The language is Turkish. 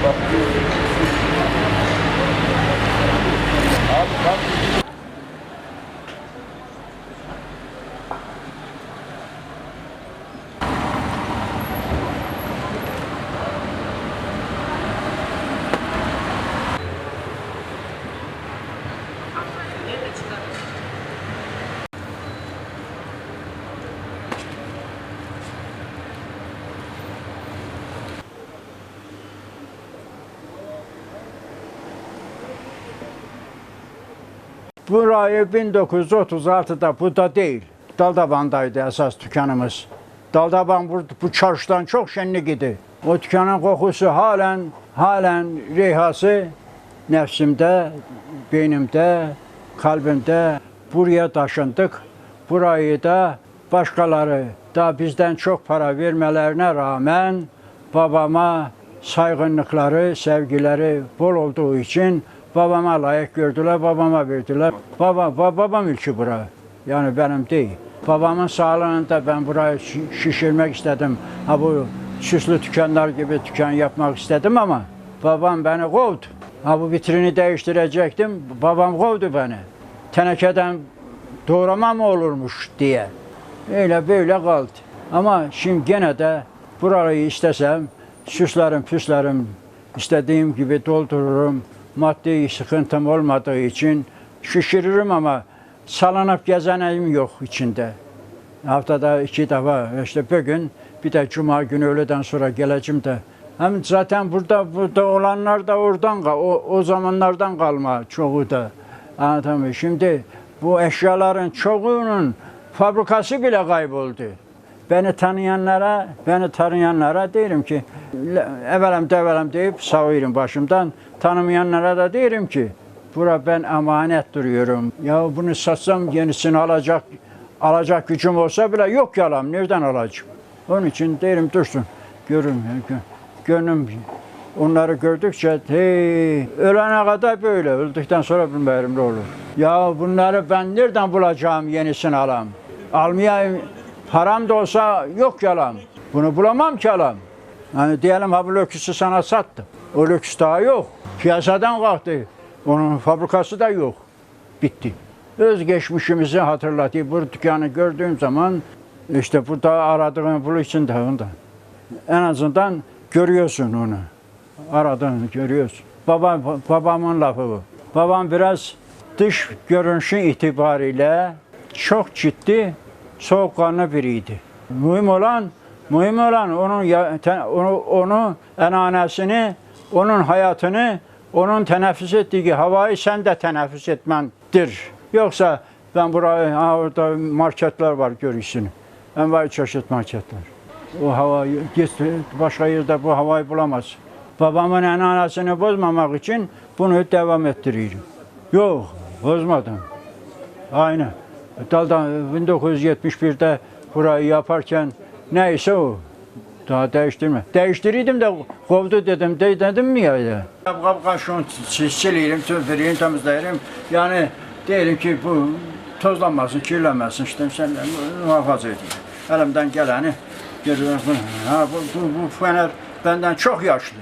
Abi bak. Burayı 1936'da burada değil. Daldaban'daydı esas dükkanımız. Daldaban bu, bu çarşıdan çok şenlik idi. O dükkanın kokusu halen halen reyhası nefsimde, beynimde, kalbimde. Buraya taşındık. Burayı da başkaları da bizden çok para vermelerine rağmen babama saygınlıkları, sevgileri bol olduğu için babama layık gördüler, babama verdiler. Baba, ba- babam ülkü bura. Yani benim değil. Babamın sağlığında ben burayı şi- şişirmek istedim. Ha bu süslü dükkanlar gibi dükkan yapmak istedim ama babam beni kovdu. Ha bu vitrini değiştirecektim. Babam kovdu beni. Tenekeden doğrama mı olurmuş diye. Öyle böyle kaldı. Ama şimdi gene de burayı istesem süslerim püslerim istediğim gibi doldururum. maddi sıxıntım olmadığı üçün şişiririm amma salınıb gəzənəyim yox içində. Haftada iki dəfə, işte bu gün bir də cuma günü öğleden sonra gələcəm də. Həm zaten burada burada olanlar da oradan o, o zamanlardan qalma çoxu da. Anlatamıyorum. Şimdi bu eşyaların çoğunun fabrikası bile kayboldu. Beni tanıyanlara, beni tanıyanlara derim ki evelem develem deyip savuyorum başımdan. Tanımayanlara da derim ki bura ben emanet duruyorum. Ya bunu satsam yenisini alacak alacak gücüm olsa bile yok yalan. Nereden alacağım? Onun için derim dursun. Görün, gö- gönlüm onları gördükçe hey, ölene kadar böyle. Öldükten sonra bilmiyorum ne olur. Ya bunları ben nereden bulacağım yenisini alam? Almaya param da olsa yok yalan. Bunu bulamam ki alam. Hani diyelim ha bu löküsü sana sattım. O löküs daha yok. Piyasadan kalktı. Onun fabrikası da yok. Bitti. Özgeçmişimizi hatırlatıyor. Bu dükkanı gördüğüm zaman işte burada aradığım bul için de ondan. En azından görüyorsun onu. Aradığını görüyorsun. Baba, babamın lafı bu. Babam biraz dış görünüşü itibariyle çok ciddi, soğukkanlı biriydi. Mühim olan, mühim olan onun onu, onu enanesini, onun hayatını, onun teneffüs ettiği havayı sen de teneffüs etmendir. Yoksa ben buraya, ha orada marketler var görürsün. Envai çeşit marketler. O havayı, git başka yerde bu havayı bulamaz. Babamın enanasını bozmamak için bunu devam ettiriyorum. Yok, bozmadım. Aynen. Daldan 1971'de burayı yaparken neyse o. Daha değiştirme. Değiştiriydim de kovdu dedim. De, dedim mi ya? ya? Kap kaşın sileyim, süpüreyim, temizleyelim. Yani diyelim ki bu tozlanmasın, kirlenmesin. İşte sen muhafaza edeyim. Elimden geleni görüyorsun. Ha, bu, bu, bu fener benden çok yaşlı.